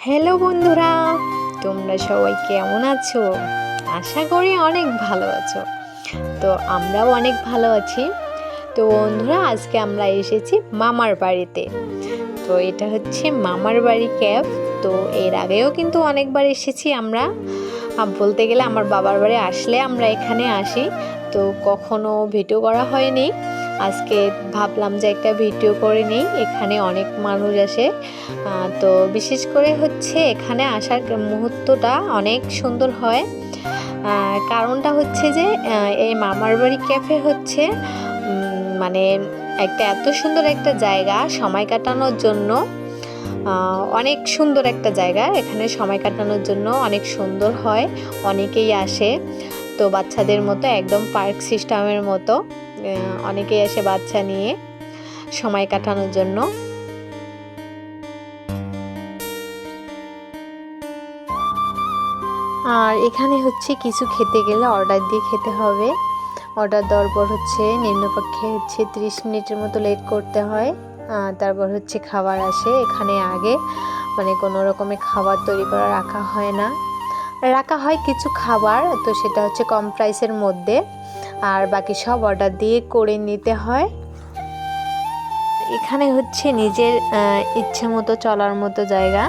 Hello বন্ধুরা, তোমরা সবাই কেমন আছো? আশা করি অনেক ভালো আছো। তো আমরাও অনেক ভালো আছি। তো বন্ধুরা, আজকে আমরা এসেছি মামার বাড়িতে। তো এটা হচ্ছে মামার বাড়ি ক্যাব। তো এর আগেও কিন্তু অনেকবার এসেছি আমরা। বলতে গেলে আমার বাবার বাড়ি আসলে আমরা এখানে আসি। তো কখনো ভিডিও করা হয়নি। আজকে ভাবলাম যে একটা ভিডিও করে নিই, এখানে অনেক মানুষ আসে। তো বিশেষ করে হচ্ছে এখানে আসার মুহূর্তটা অনেক সুন্দর হয়। কারণটা হচ্ছে যে এই মামার বাড়ি ক্যাফে হচ্ছে মানে একটা এত সুন্দর একটা জায়গা, সময় কাটানোর জন্য অনেক সুন্দর একটা জায়গা। এখানে সময় কাটানোর জন্য অনেক সুন্দর হয়, অনেকেই আসে। তো বাচ্চাদের মতো একদম পার্ক সিস্টেমের মতো। অনেকেই আসে বাচ্চা নিয়ে সময় কাটানোর জন্য। আর এখানে হচ্ছে কিছু খেতে গেলে অর্ডার দিয়ে খেতে হবে। অর্ডার দেওয়ার পর হচ্ছে নিম্নপক্ষে হচ্ছে ত্রিশ মিনিটের মতো লেট করতে হয়। তারপর হচ্ছে খাবার আসে। এখানে আগে মানে কোনো রকমের খাবার তৈরি করা রাখা হয় না। রাখা হয় কিছু খাবার, তো সেটা হচ্ছে কম প্রাইসের মধ্যে। আর বাকি সব অর্ডার দিয়ে করে নিতে হয়। এখানে হচ্ছে নিজের ইচ্ছে মতো চলার মতো জায়গা।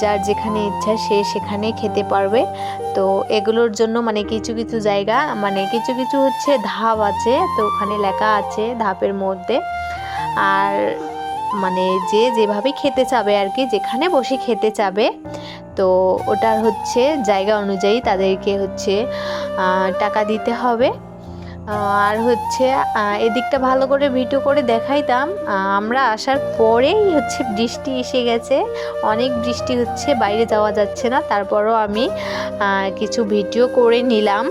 যার যেখানে ইচ্ছা সে সেখানে খেতে পারবে। তো এগুলোর জন্য মানে কিছু কিছু জায়গা মানে কিছু কিছু হচ্ছে ধাপ আছে। তো ওখানে লেখা আছে ধাপের মধ্যে। আর মানে যে যেভাবে খেতে চাবে আর কি, যেখানে বসে খেতে চাবে, তো ওটার হচ্ছে জায়গা অনুযায়ী তাদেরকে হচ্ছে টাকা দিতে হবে। আর হচ্ছে এদিকটা ভালো করে ভিডিও করে দেখাইতাম। আমরা আসার পরেই হচ্ছে বৃষ্টি এসে গেছে। অনেক বৃষ্টি হচ্ছে, বাইরে যাওয়া যাচ্ছে না। তারপরও আমি কিছু ভিডিও করে নিলাম।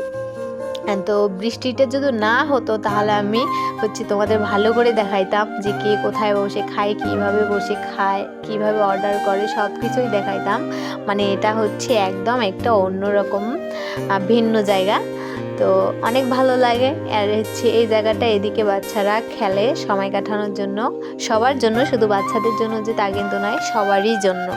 তো বৃষ্টিটা যদি না হতো, তাহলে আমি হচ্ছে তোমাদের ভালো করে দেখাইতাম যে কে কোথায় বসে খায়, কীভাবে বসে খায়, কীভাবে অর্ডার করে সব কিছুই দেখাইতাম। মানে এটা হচ্ছে একদম একটা অন্যরকম ভিন্ন জায়গা। তো অনেক ভালো লাগে। আর হচ্ছে এই জায়গাটা এদিকে বাচ্চারা খেলে সময় কাটানোর জন্য। সবার জন্য, শুধু বাচ্চাদের জন্য যে তা কিন্তু নয়, সবারই জন্য।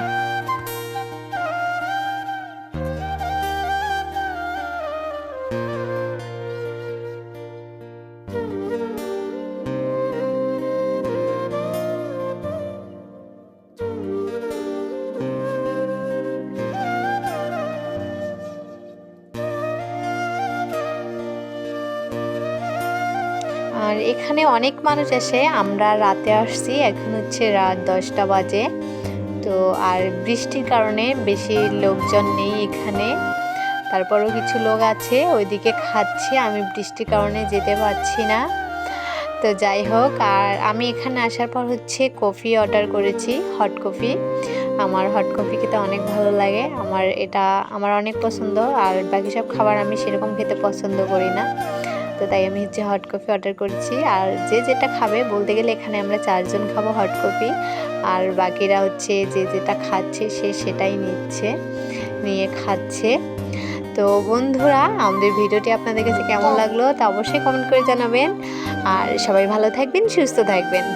আর এখানে অনেক মানুষ আসে আমরা রাতে আসছি, এখন হচ্ছে রাত দশটা বাজে। তো আর বৃষ্টির কারণে বেশি লোকজন নেই এখানে। তারপরও কিছু লোক আছে, ওইদিকে খাচ্ছে, আমি বৃষ্টির কারণে যেতে পারছি না। তো যাই হোক, আর আমি এখানে আসার পর হচ্ছে কফি অর্ডার করেছি, হট কফি। আমার হট কফি খেতে অনেক ভালো লাগে, আমার এটা, আমার অনেক পছন্দ, আর বাকি সব খাবার আমি সেরকম খেতে পছন্দ করি না। তো তাই আমি হচ্ছে হট কফি অর্ডার করছি। আর যে যেটা খাবে বলতে গেলে এখানে আমরা চারজন খাব হট কফি আর বাকিরা হচ্ছে যে যেটা খাচ্ছে সে সেটাই নিচ্ছে নিয়ে খাচ্ছে। তো বন্ধুরা আমাদের ভিডিওটি আপনাদের কাছে কেমন লাগল তা অবশ্যই কমেন্ট করে জানাবেন। আর সবাই ভালো থাকবেন সুস্থ থাকবেন।